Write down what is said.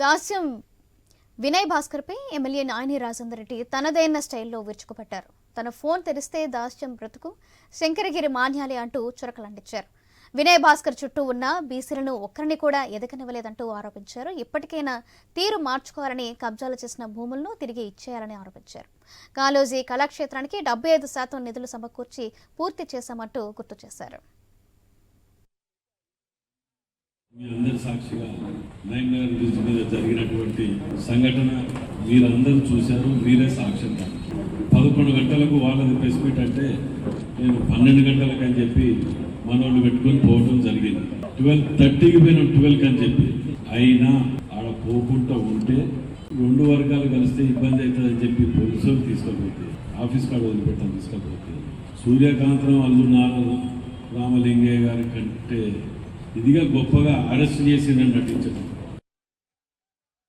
దాస్యం వినయ్ భాస్కర్పై ఎమ్మెల్యే నాయని రాజేందర్ రెడ్డి తనదైన స్టైల్లో విరుచుకుపట్టారు. తన ఫోన్ తెరిస్తే దాస్యం బ్రతుకు శంకరగిరి మాన్యాలే అంటూ చురకలంటించారు. వినయ్ భాస్కర్ చుట్టూ ఉన్న బీసీలను ఒక్కరిని కూడా ఎదగనివ్వలేదంటూ ఆరోపించారు. ఇప్పటికైనా తీరు మార్చుకోవాలని కబ్జాలు చేసిన భూములను తిరిగి ఇచ్చేయాలని ఆరోపించారు. కాలోజీ కళాక్షేత్రానికి డెబ్బై ఐదు శాతం నిధులు సమకూర్చి పూర్తి చేశామంటూ గుర్తు చేశారు. మీరందరి సాక్షిగా నైన్ నగర్ బ్రిడ్జ్ మీద జరిగినటువంటి సంఘటన మీరందరూ చూశారు మీరే సాక్ష్యం పదకొండు గంటలకు వాళ్ళది ప్రెస్ మీట్ అంటే నేను పన్నెండు గంటలకు అని చెప్పి మనోళ్ళు పెట్టుకొని పోవడం జరిగింది. ట్వెల్వ్ థర్టీకి పోయినాం ట్వెల్వ్కి అని చెప్పి. అయినా ఆడ పోకుండా ఉంటే రెండు వర్గాలు కలిస్తే ఇబ్బంది అవుతుందని చెప్పి పోలీసులు తీసుకపోతే ఆఫీస్ కాడ వదిలిపెట్టాం తీసుకపోతే. సూర్యకాంతం అల్లు నారాయణ రామలింగయ్య గారి కంటే ఇదిగా గొప్పగా అరెస్ట్ చేసిందని నటించడం.